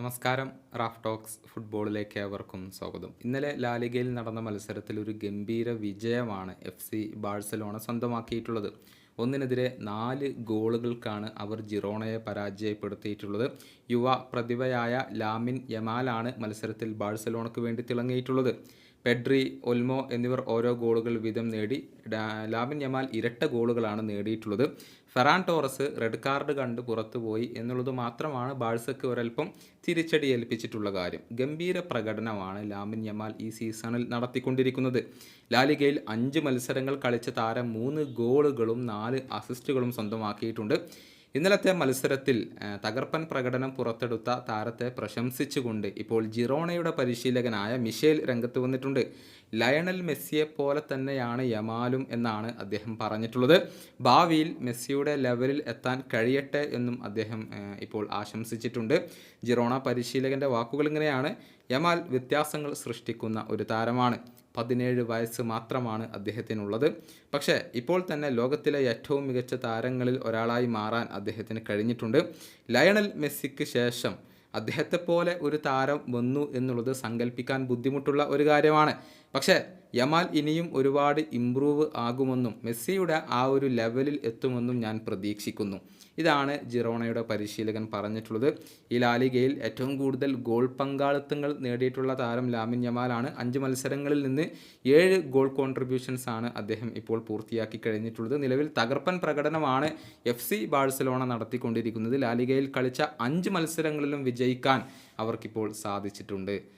നമസ്കാരം Raf talks ഫുട്ബോളിലേക്ക് ഏവർക്കും സ്വാഗതം. ഇന്നലെ ലാലിഗയിൽ നടന്ന മത്സരത്തിൽ ഒരു ഗംഭീര വിജയമാണ് എഫ് സി ബാഴ്സലോണ സ്വന്തമാക്കിയിട്ടുള്ളത്. ഒന്നിനെതിരെ നാല് ഗോളുകൾക്കാണ് അവർ ജിറോണയെ പരാജയപ്പെടുത്തിയിട്ടുള്ളത്. യുവ പ്രതിഭയായ ലാമിൻ യമാലാണ് മത്സരത്തിൽ ബാഴ്സലോണക്ക് വേണ്ടി തിളങ്ങിയിട്ടുള്ളത്. പെഡ്രി ഒൽമോ എന്നിവർ ഓരോ ഗോളുകൾ വീതം നേടി ലാബിൻ യമാൽ ഇരട്ട ഗോളുകളാണ് നേടിയിട്ടുള്ളത്. ഫെറാൻ ടോറസ് റെഡ് കാർഡ് കണ്ട് പുറത്തുപോയി എന്നുള്ളത് മാത്രമാണ് ബാഴ്സയ്ക്ക് ഒരൽപ്പം തിരിച്ചടി ഏൽപ്പിച്ചിട്ടുള്ള കാര്യം. ഗംഭീര പ്രകടനമാണ് ലാമിൻ യമാൽ ഈ സീസണിൽ നടത്തിക്കൊണ്ടിരിക്കുന്നത്. ലാലിഗയിൽ അഞ്ച് മത്സരങ്ങൾ കളിച്ച താരം മൂന്ന് ഗോളുകളും നാല് അസിസ്റ്റുകളും സ്വന്തമാക്കിയിട്ടുണ്ട്. ഇന്നലത്തെ മത്സരത്തിൽ തകർപ്പൻ പ്രകടനം പുറത്തെടുത്ത താരത്തെ പ്രശംസിച്ചുകൊണ്ട് ഇപ്പോൾ ജിറോണയുടെ പരിശീലകനായ മിഷേൽ രംഗത്ത് വന്നിട്ടുണ്ട്. ലയണൽ മെസ്സിയെ പോലെ തന്നെയാണ് യമാലും എന്നാണ് അദ്ദേഹം പറഞ്ഞിട്ടുള്ളത്. ഭാവിയിൽ മെസ്സിയുടെ ലെവലിൽ എത്താൻ കഴിയട്ടെ എന്നും അദ്ദേഹം ഇപ്പോൾ ആശംസിച്ചിട്ടുണ്ട്. ജിറോണ പരിശീലകന്റെ വാക്കുകൾ ഇങ്ങനെയാണ് യമാൽ വ്യത്യാസങ്ങൾ സൃഷ്ടിക്കുന്ന ഒരു താരമാണ്. പതിനേഴ് വയസ്സ് മാത്രമാണ് അദ്ദേഹത്തിനുള്ളത്. പക്ഷേ ഇപ്പോൾ തന്നെ ലോകത്തിലെ ഏറ്റവും മികച്ച താരങ്ങളിൽ ഒരാളായി മാറാൻ അദ്ദേഹത്തിന് കഴിഞ്ഞിട്ടുണ്ട്. ലയണൽ മെസ്സിക്ക് ശേഷം അദ്ദേഹത്തെ പോലെ ഒരു താരം വന്നു എന്നുള്ളത് സങ്കല്പിക്കാൻ ബുദ്ധിമുട്ടുള്ള ഒരു കാര്യമാണ്. പക്ഷേ യമാൽ ഇനിയും ഒരുപാട് ഇമ്പ്രൂവ് ആകുമെന്നും മെസ്സിയുടെ ആ ഒരു ലെവലിൽ എത്തുമെന്നും ഞാൻ പ്രതീക്ഷിക്കുന്നു. ഇതാണ് ജിറോണയുടെ പരിശീലകൻ പറഞ്ഞിട്ടുള്ളത്. ഈ ലാലികയിൽ ഏറ്റവും കൂടുതൽ ഗോൾ പങ്കാളിത്തങ്ങൾ നേടിയിട്ടുള്ള താരം ലാമിൻ യമാലാണ്. അഞ്ച് മത്സരങ്ങളിൽ നിന്ന് ഏഴ് ഗോൾ കോൺട്രിബ്യൂഷൻസ് ആണ് അദ്ദേഹം ഇപ്പോൾ പൂർത്തിയാക്കി കഴിഞ്ഞിട്ടുള്ളത്. നിലവിൽ തകർപ്പൻ പ്രകടനമാണ് എഫ് സി ബാഴ്സലോണ നടത്തിക്കൊണ്ടിരിക്കുന്നത്. ലാലികയിൽ കളിച്ച അഞ്ച് മത്സരങ്ങളിലും വിജയിക്കാൻ അവർക്കിപ്പോൾ സാധിച്ചിട്ടുണ്ട്.